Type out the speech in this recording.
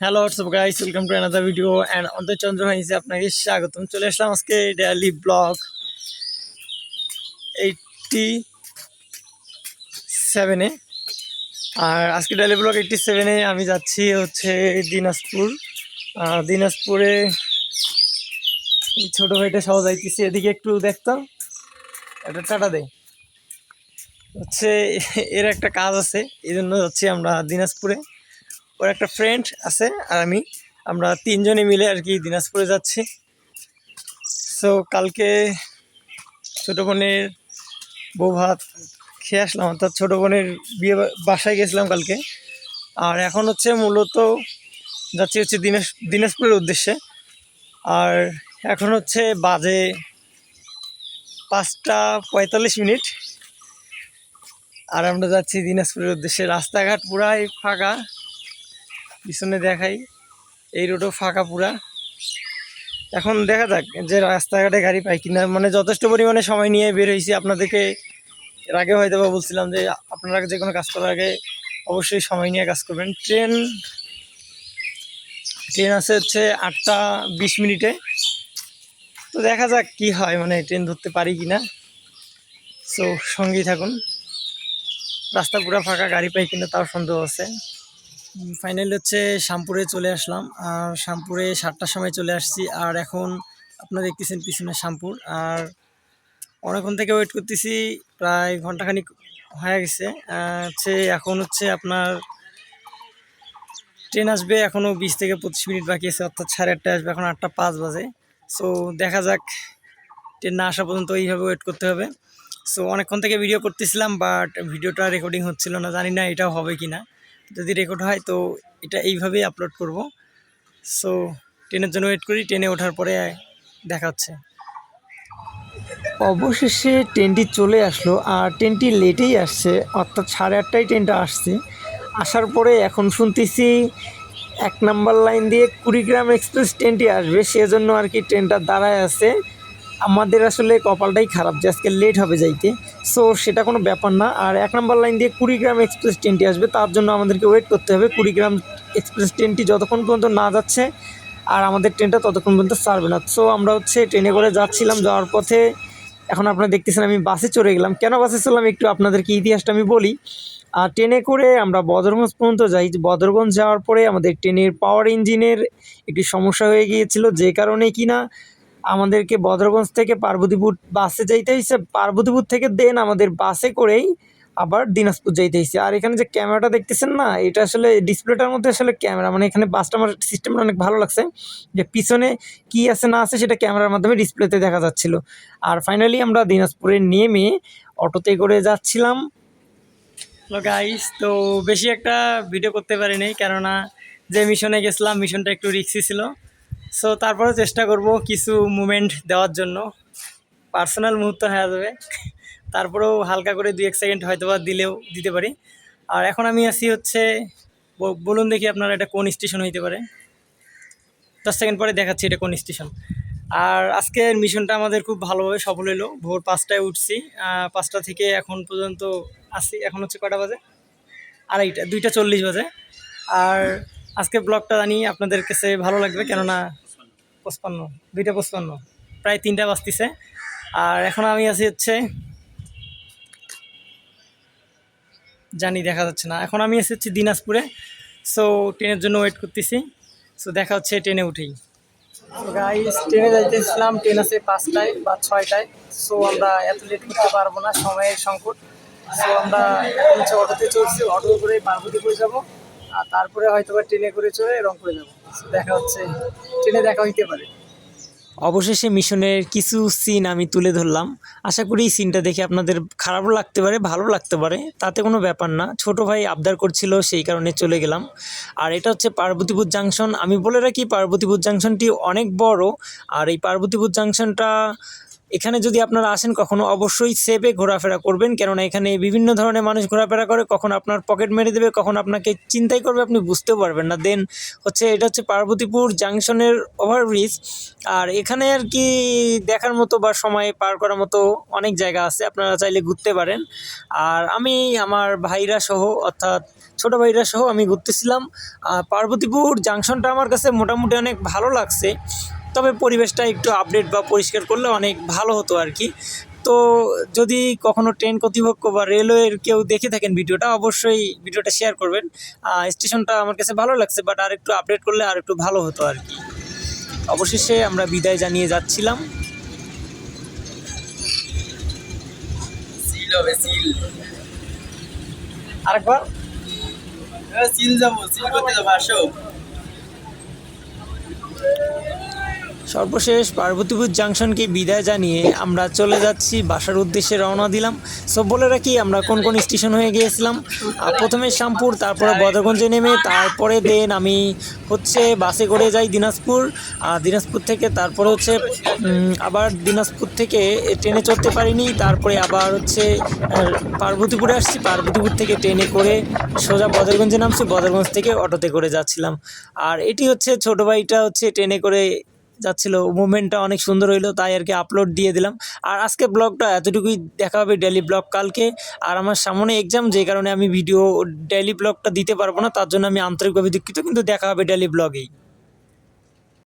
Hello WhatsApp guys welcome to another video and অন্তর্চন্দ্র ভাইসে আপনাকে স্বাগতম চলে আসলাম আজকে ডেয়ালি ব্লগ এইটটি সেভেনে আর আজকে ডেয়ালি ব্লগ এইটটি সেভেনে আমি যাচ্ছি হচ্ছে দিনাজপুর। দিনাজপুরে ছোটো ভাইটা সহ যাইতেছি। এদিকে একটু দেখতাম একটা টাটা দেয় হচ্ছে এর একটা কাজ আছে। এই জন্য যাচ্ছি আমরা দিনাজপুরে। ওর একটা ফ্রেন্ড আছে আর আমি। আমরা তিনজনে মিলে আর কি দিনাজপুরে যাচ্ছি। সো কালকে ছোটো বোনের বউ ভাত খেয়ে আসলাম, অর্থাৎ ছোটো বোনের বিয়ে বাসায় গেছিলাম কালকে। আর এখন হচ্ছে মূলত যাচ্ছি হচ্ছে দিনাজ দিনাজপুরের উদ্দেশ্যে। আর এখন হচ্ছে বাজে পাঁচটা পঁয়তাল্লিশ মিনিট। আর আমরা যাচ্ছি দিনাজপুরের উদ্দেশ্যে। রাস্তাঘাট পুরাই ফাঁকা। পিছনে দেখাই। এই রোডও ফাঁকা পুরা। এখন দেখা যাক যে রাস্তাঘাটে গাড়ি পাই কিনা। মানে যথেষ্ট পরিমাণে সময় নিয়ে বের হয়েছি আপনাদেরকে এর আগে হয়তো বা বলছিলাম যে, আপনারা যে কোনো কাজ করার আগে অবশ্যই সময় নিয়ে কাজ করবেন। ট্রেন ট্রেন আছে হচ্ছে আটটা বিশ মিনিটে। তো দেখা যাক কি হয় মানে ট্রেন ধরতে পারি কি না সো সঙ্গেই থাকুন। রাস্তা পুরো ফাঁকা, গাড়ি পাই কিনা তাও সন্দেহ আছে। ফাইনালি হচ্ছে শ্যামপুরে চলে আসলাম। আর শ্যামপুরে সাতটার সময় চলে আসছি। আর এখন আপনারা দেখতেছেন পিছনে শ্যামপুর। আর অনেকক্ষণ থেকে ওয়েট করতেছি, প্রায় ঘন্টাখানিক হয়ে গেছে। হচ্ছে এখন হচ্ছে আপনার ট্রেন আসবে এখনও বিশ থেকে পঁচিশ মিনিট বাকি আছে। অর্থাৎ সাড়ে আটটায় আসবে। এখন আটটা পাঁচ বাজে। সো দেখা যাক। ট্রেন না আসা পর্যন্ত এইভাবে ওয়েট করতে হবে। সো অনেকক্ষণ থেকে ভিডিও করতেছিলাম বাট ভিডিওটা রেকর্ডিং হচ্ছিল না। জানি না এটাও হবে কি না যদি রেকর্ড হয়, তো এটা এইভাবেই আপলোড করব। সো ট্রেনের জন্য ওয়েট করি ট্রেনে ওঠার পরে দেখা হচ্ছে অবশেষে ট্রেনটি চলে আসলো, আর ট্রেনটি লেটেই আসছে, অর্থাৎ সাড়ে আটটায় ট্রেনটা আসছে। আসার পরে এখন শুনতেছি এক নাম্বার লাইন দিয়ে কুড়িগ্রাম এক্সপ্রেস ট্রেনটি আসবে, সেজন্য আর কি ট্রেনটা দাঁড়ায় আছে। আমাদের আসলে কপালটাই খারাপ যে আজকে লেট হবে যাইতে। সো সেটা কোনো ব্যাপার না। আর এক নম্বর লাইন দিয়ে কুড়িগ্রাম এক্সপ্রেস ট্রেনটি আসবে, তার জন্য আমাদেরকে ওয়েট করতে হবে। কুড়িগ্রাম এক্সপ্রেস ট্রেনটি যতক্ষণ পর্যন্ত না যাচ্ছে, আর আমাদের ট্রেনটা ততক্ষণ পর্যন্ত ছাড়বে না। সো আমরা হচ্ছে ট্রেনে করে যাচ্ছিলাম, যাওয়ার পথে এখন আপনারা দেখতেছেন আমি বাসে চড়ে গেলাম। কেন বাসে চললাম একটু আপনাদেরকে ইতিহাসটা আমি বলি। আর ট্রেনে করে আমরা বদরগঞ্জ পর্যন্ত যাই। বদরগঞ্জ যাওয়ার পরে আমাদের ট্রেনের পাওয়ার ইঞ্জিনের একটি সমস্যা হয়ে গিয়েছিল, যে কারণে কিনা আমাদেরকে বদরগঞ্জ থেকে পার্বতীপুর বাসে যাইতে হয়েছে পার্বতীপুর থেকে দেন আমাদের বাসে করেই আবার দিনাজপুর যাইতে হয়েছে আর এখানে যে ক্যামেরাটা দেখতেছেন না, এটা আসলে ডিসপ্লেটার মধ্যে আসলে ক্যামেরা মানে এখানে বাসটা আমার সিস্টেমটা অনেক ভালো লাগছে যে পিছনে কি আছে না আছে সেটা ক্যামেরার মাধ্যমে ডিসপ্লেতে দেখা যাচ্ছিল। আর ফাইনালি আমরা দিনাজপুরে নেমে অটোতে করে যাচ্ছিলাম। গাইস তো বেশি একটা ভিডিও করতে পারি নাই কেননা যে মিশনে গেছিলাম মিশনটা একটু রিক্সি ছিল। সো তারপরেও চেষ্টা করব কিছু মুমেন্ট দেওয়ার জন্য। পার্সোনাল মুহূর্ত হয়ে যাবে। তারপরেও হালকা করে দুই এক সেকেন্ড হয়তো বা দিলেও দিতে পারি। আর এখন আমি আছি হচ্ছে বলুন দেখি আপনার এটা কোন স্টেশন হইতে পারে। দশ সেকেন্ড পরে দেখাচ্ছি এটা কোন স্টেশন আর আজকের মিশনটা আমাদের খুব ভালোভাবে সফল হলো ভোর পাঁচটায় উঠছি। পাঁচটা থেকে এখন পর্যন্ত আসি এখন হচ্ছে কটা বাজে? আড়াইটা, দুইটা চল্লিশ বাজে। আর আজকে ব্লগটা জানি আপনাদের কাছে ভালো লাগবে, কেননা পঁচপান্ন, দুইটা পঁচপান্ন, প্রায় তিনটা বাজতিছে। আর এখন আমি আছি হচ্ছে, জানি দেখা যাচ্ছে না। এখন আমি হচ্ছে দিনাজপুরে সো ট্রেনের জন্য ওয়েট করতেছি। সো দেখা হচ্ছে ট্রেনে উঠেই। গাইস ট্রেনে যাইতেছিলাম, ট্রেন আছে পাঁচটায় বা ছয়টায়। সো আমরা এত লেট করতে পারব না, সময়ের সংকট। সো আমরা অটোতে চলছি অটো করে পার্বতীপুর যাব। আর তারপরে হয়তো ট্রেনে করে চলে রংপুরে যাব। দেখা হচ্ছে, ট্রেনে দেখা হইতে পারে। অবশেষে মিশনের কিছু সিন আমি তুলে ধরলাম। আশা করি এই সিনটা দেখে আপনাদের খারাপও লাগতে পারে ভালো লাগতে পারে। তাতে কোনো ব্যাপার না। ছোট ভাই আবদার করছিল, সেই কারণে চলে গেলাম। আর এটা হচ্ছে পার্বতীপুর জাংশন। আমি বলে রাখি, পার্বতীপুর জাংশনটি অনেক বড়। আর এই পার্বতীপুর জাংশনটা এখানে যদি আপনারা আসেন, কখনো অবশ্যই সেফে ঘোরাফেরা করবেন। কেননা এখানে বিভিন্ন ধরনের মানুষ ঘোরাফেরা করে, কখন আপনার পকেট মেরে দেবে, কখন আপনাকে চিন্তাই করবে, আপনি বুঝতেও পারবেন না। দেন হচ্ছে, এটা হচ্ছে পার্বতীপুর জাংশনের ওভারব্রিজ আর এখানে আর কি দেখার মতো বা সময় পার করার মতো অনেক জায়গা আছে, আপনারা চাইলে ঘুরতে পারেন। আর আমি, আমার ভাইরা সহ, অর্থাৎ ছোট ভাইরা সহ আমি ঘুরতেছিলাম। পার্বতীপুর জাংশনটা আমার কাছে মোটামুটি অনেক ভালো লাগছে। তবে পরিবেশটা একটু আপডেট বা পরিষ্কার করলে অনেক ভালো হতো আর কি। তো যদি কখনো ট্রেন কর্তৃপক্ষ বা রেলওয়ের কেউ দেখে থাকেন ভিডিওটা অবশ্যই ভিডিওটা শেয়ার করবেন। স্টেশনটা আমার কাছে ভালো লাগছে বাট আর একটু আপডেট করলে আর একটু ভালো হতো আর কি। অবশেষে আমরা বিদায় জানিয়ে যাচ্ছিলাম। আরেকবার। সিল যাব সিল করতে যাব আসো। সর্বশেষ পার্বতীপুর জাংশনকে বিদায় জানিয়ে আমরা চলে যাচ্ছি, বাসার উদ্দেশ্যে রওনা দিলাম। সো বলে রাখি, আমরা কোন কোন স্টেশন হয়ে গিয়েছিলাম? প্রথমে শ্যামপুর, তারপরে বদরগঞ্জে নেমে, তারপরে দেন আমি হচ্ছে বাসে করে যাই দিনাজপুর। আর দিনাজপুর থেকে তারপরে হচ্ছে আবার দিনাজপুর থেকে ট্রেনে চড়তে পারিনি। তারপরে আবার হচ্ছে পার্বতীপুরে আসছি। পার্বতীপুর থেকে ট্রেনে করে সোজা বদরগঞ্জে নামছি। বদরগঞ্জ থেকে অটোতে করে যাচ্ছিলাম। আর এটি হচ্ছে ছোটো ভাইটা হচ্ছে ট্রেনে করে যাচ্ছিল মুভমেন্টটা অনেক সুন্দর হইল, তাই আর কি আপলোড দিয়ে দিলাম। আর আজকে ব্লগটা এতটুকুই, দেখা হবে ডেলি ব্লগ কালকে। আর আমার সামনে এক্সাম যে কারণে আমি ভিডিও ডেলি ব্লগটা দিতে পারব না, তার জন্য আমি আন্তরিকভাবে দুঃখিত, কিন্তু দেখা হবে ডেলি ব্লগেই